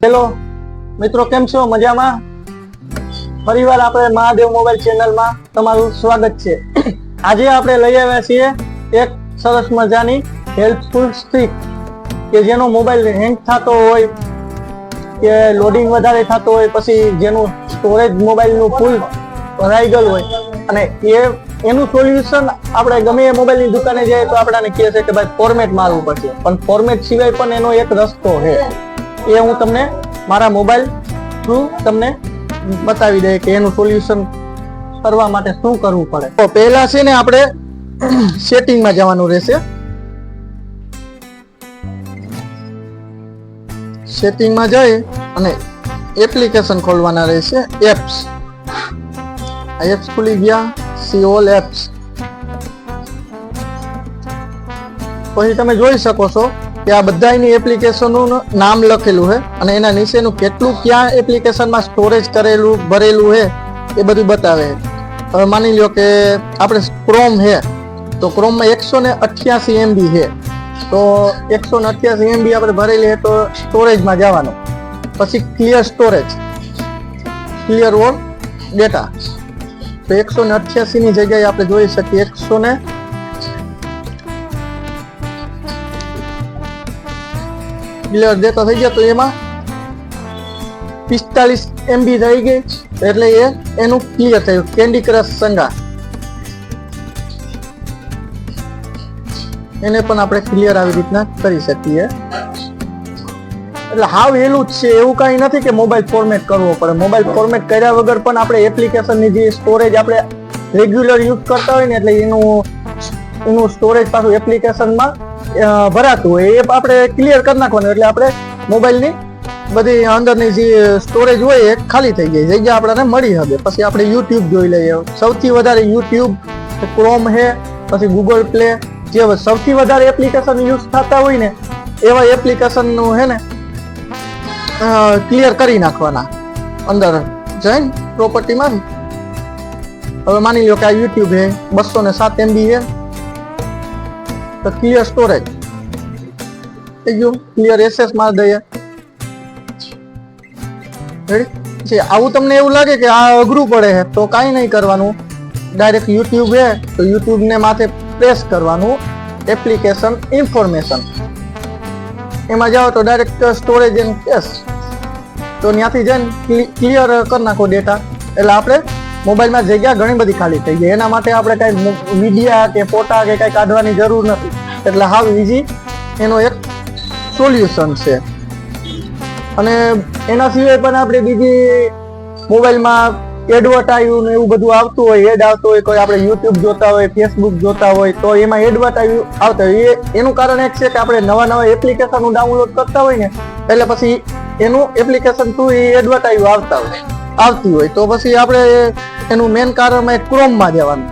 Hello, મિત્રો કેમ છો? મજામાં? ફરીવાર આપણે મહાદેવ મોબાઈલ ચેનલમાં તમારું સ્વાગત છે. આજે આપણે લઈ આવ્યા છીએ એક સરસ મજાની હેલ્પફુલ સ્ટીક કે જેનો મોબાઈલ હેંગ થતો હોય, કે લોડિંગ વધારે થતો હોય, પછી જેનું સ્ટોરેજ મોબાઈલનું ફૂલ ભરાઈ ગયેલું હોય. અને એ એનું સોલ્યુશન આપણે ગમે એ મોબાઈલની દુકાને જઈએ તો આપણાને કહે છે કે ભાઈ ફોર્મેટ મારવું પડશે. પણ ફોર્મેટ સિવાય પણ એનો એક રસ્તો છે. એ હું તમને મારા મોબાઈલ થ્રુ તમને બતાવી દઈએ કે એનું સોલ્યુશન કરવા માટે શું કરવું પડે. તો પહેલા છે ને આપણે સેટિંગમાં જવાનું રહેશે. સેટિંગમાં જઈ અને એપ્લિકેશન ખોલવાના રહેશે એપ્સ આ એપ્સ ખુલી ગયા સી ઓલ એપ્સ પછી તમે જોઈ શકો છો કે આ બધાની એપ્લિકેશનનું નામ લખેલું છે અને એના નીચેનું કેટલું ક્યાં એપ્લિકેશનમાં સ્ટોરેજ કરેલું, ભરેલું છે એ બધું બતાવે હવે માની લો કે આપણે ક્રોમ છે તો ક્રોમમાં એકસો ને અઠ્યાસી એમબી છે તો એકસો ને અઠ્યાસી એમબી આપણે ભરેલી છે તો સ્ટોરેજમાં જવાનું. પછી clear storage clear or data તો એકસો ને અઠ્યાસીની જગ્યાએ આપણે જોઈ શકીએ એકસો ને ક્લિયર ડેટા થઈ ગયા તો એમાં પિસ્તાલીસ એમબી થઈ ગઈ એટલે એ એનું ક્લિયર થયું. Candy Crush Saga. એને પણ આપણે ક્લિયર આવી રીતના કરી શકીએ. એટલે હાવ એલું જ છે. એવું કઈ નથી કે મોબાઈલ ફોર્મેટ કરવો પડે. મોબાઈલ ફોર્મેટ કર્યા વગર પણ આપણે એપ્લિકેશનની જે સ્ટોરેજ આપણે રેગ્યુલર યુઝ કરતા હોય ને એટલે એનું એનું સ્ટોરેજ પાછું એપ્લિકેશનમાં ભરાતું હોય, એ આપણે ક્લિયર કરી નાખવાનું. એટલે આપણે મોબાઈલની બધી અંદરની જે સ્ટોરેજ હોય એ ખાલી થઈ જાય જગ્યા આપણને મળી શકે પછી આપણે યુટ્યુબ જોઈ લઈએ. સૌથી વધારે યુટ્યુબ ક્રોમ છે, પછી ગૂગલ પ્લે જે સૌથી વધારે એપ્લિકેશન યુઝ થતા હોય ને, એવા એપ્લિકેશનનું છે ને ક્લિયર કરી નાખવાના. અંદર જઈને પ્રોપર્ટીમાંથી હવે માની લો કે આ યુટ્યુબ છે બસો ને સાત એમબી છે. તો ક્લિયર સ્ટોરેજ થઈ ગયું ક્લિયર એસએસ માર દઈએ છે આવું તમને એવું લાગે કે આ અઘરું પડે છે, તો કાંઈ નહીં કરવાનું. ડાયરેક્ટ યુટ્યુબ છે, તો યુટ્યુબ ને માથે પ્રેસ કરવાનું. એપ્લિકેશન ઇન્ફોર્મેશન એમાં જાઓ તો ડાયરેક્ટ સ્ટોરેજ એન્ડ કેશ તો ત્યાંથી જઈને ક્લિયર કરી નાખો ડેટા એટલે આપણે મોબાઈલમાં જગ્યા ઘણી બધી ખાલી થઈ ગઈ. એના માટે આપણે કઈ મીડિયા કે ફોટા કે કઈ કાઢવાની જરૂર નથી. એટલે હાવ ઈઝી એનો એક સોલ્યુશન છે. અને એના સિવાય પણ આપણે બીજી મોબાઈલમાં એડવર્ટાઈવ ને એવું બધું આવતું હોય, એડ આવતું હોય, કોઈ આપણે યુટ્યુબ જોતા હોય, ફેસબુક જોતા હોય, તો એમાં એડવર્ટાઈવ આવતા હોય. એ એનું કારણ એક છે કે આપણે નવા નવા એપ્લિકેશનો ડાઉનલોડ કરતા હોય ને, એટલે પછી એનું એપ્લિકેશન થ્રુ એ એડવર્ટાઈવ આવતા હોય. આવતી હોય તો પછી આપણે એનું મેન કારણ ક્રોમમાં જવાનું.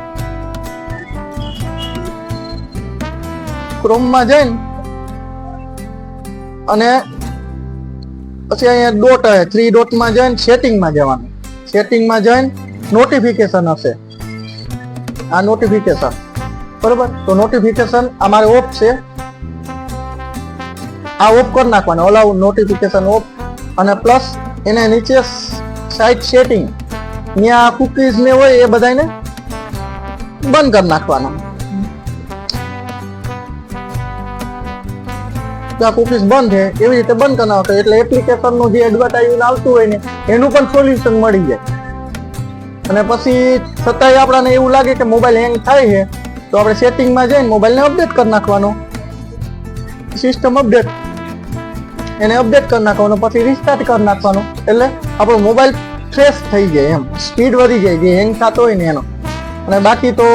ક્રોમમાં જઈને અને પછી અહીંયા ડોટ થ્રી ડોટમાં જઈને સેટિંગમાં જવાનું. સેટિંગમાં જઈને નોટિફિકેશન હશે. આ નોટિફિકેશન બરોબર? તો નોટિફિકેશન અમારે ઓફ છે. આ ઓફ કરી નાખવાનું. અલાઉ નોટિફિકેશન ઓફ અને પ્લસ એને નીચે સાઇટ સેટિંગ ત્યાં કુકીઝ ને હોય એ બધાને બંધ કરી નાખવાના. આ કુકીઝ બંધ છે, એવી રીતે બંધ કરી નાખો. એટલે એપ્લિકેશનનું જે એડવર્ટાઇઝ આવતું હોય ને, એનું પણ સોલ્યુશન મળી જાય. અને પછી છતાંય આપણને એવું લાગે કે મોબાઈલ હેંગ થાય છે, તો આપણે સેટિંગમાં જઈને મોબાઈલને અપડેટ કરી નાખવાનો. સિસ્ટમ અપડેટ એને અપડેટ કરી નાખવાનો, પછી રિસ્ટાર્ટ કરી નાખવાનો. એટલે આપણો મોબાઈલ ફ્રેશ થઈ જાય એમ. સ્પીડ વધી જાય, જે હેંગ થતો હોય ને એનો. અને બાકી તો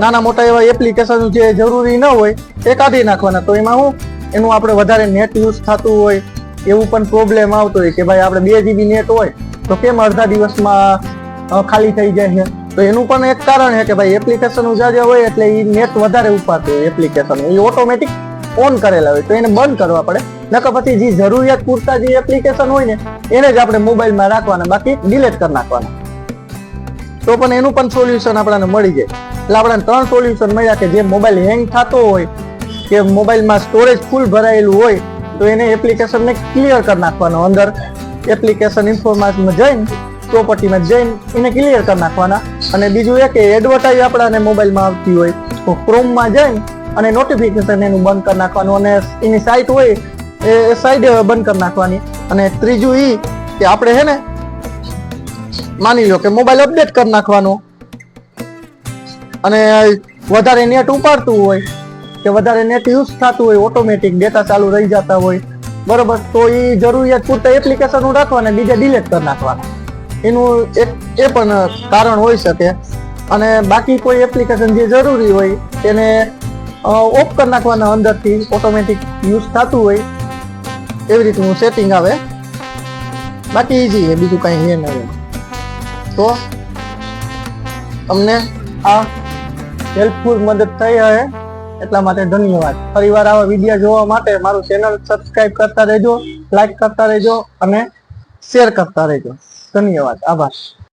નાના મોટા એવા એપ્લિકેશન જે જરૂરી ન હોય, એ કાઢી નાખવાના. તો એમાં હું, એનું આપણે વધારે નેટ યુઝ થતું હોય, એવું પણ પ્રોબ્લેમ આવતો હોય કે ભાઈ આપણે બે જીબી નેટ હોય, તો કેમ અડધા દિવસમાં ખાલી થઈ જાય છે? તો એનું પણ એક કારણ છે કે ભાઈ એપ્લિકેશન ઉજાજે હોય એટલે એ નેટ વધારે ઉપાડતું હોય એપ્લિકેશન એ ઓટોમેટિક ઓન કરેલા હોય, તો એને બંધ કરવા પડે. નકર પછી જે જરૂરિયાત પૂરતા જે એપ્લિકેશન હોય ને, એને જ આપણે મોબાઈલમાં રાખવાના, બાકી ડિલીટ કરી નાખવાના. તો પણ એનું પણ સોલ્યુશન આપણને મળી જાય. એટલે આપણને ત્રણ સોલ્યુશન મળ્યા કે જે મોબાઈલ હેંગ થતો હોય, કે મોબાઈલમાં સ્ટોરેજ ફૂલ ભરાયેલું હોય, તો એને એપ્લિકેશનને ક્લિયર કરી નાખવાનો. અંદર એપ્લિકેશન ઇન્ફોર્મેશનમાં જઈને પ્રોપર્ટીમાં જઈને એને ક્લિયર કરી નાખવાના. અને બીજું એ કે એડવર્ટાઇઝ આપણાને મોબાઈલમાં આવતી હોય, તો ક્રોમમાં જઈને અને નોટિફિકેશન એનું બંધ કરી નાખવાનું. અને એની સાઇટ હોય એ સાઈડ બંધ કરી નાખવાની. અને ત્રીજું ઈ કે આપણે હે ને, માની લો કે મોબાઈલ અપડેટ કરી નાખવાનો. અને વધારે નેટ ઉપાડતું હોય, કે વધારે નેટ યુઝ થતું હોય ઓટોમેટિક ડેટા ચાલુ રહી જતા હોય, બરોબર? તો એ જરૂરિયાત પૂરતા એપ્લિકેશન રાખવાના બીજા ડિલીટ કરી નાખવાના. એનું એક, એ પણ કારણ હોઈ શકે. અને બાકી કોઈ એપ્લિકેશન જે જરૂરી હોય, તેને ઓફ કરી નાખવાના અંદરથી ઓટોમેટિક યુઝ થતું હોય એવી રીતનું સેટિંગ આવે. બાકી ઈઝી છે, બીજું કાંઈ છે નહીં. તો તમને આ હેલ્પફુલ મદદ થઈ હશે એટલા માટે ધન્યવાદ. ફરીવાર આવા વીડિયો જોવા માટે મારું ચેનલ સબસ્ક્રાઇબ કરતા રહેજો લાઈક કરતા રહેજો અને શેર કરતા રહેજો. ધન્યવાદ. આભાર.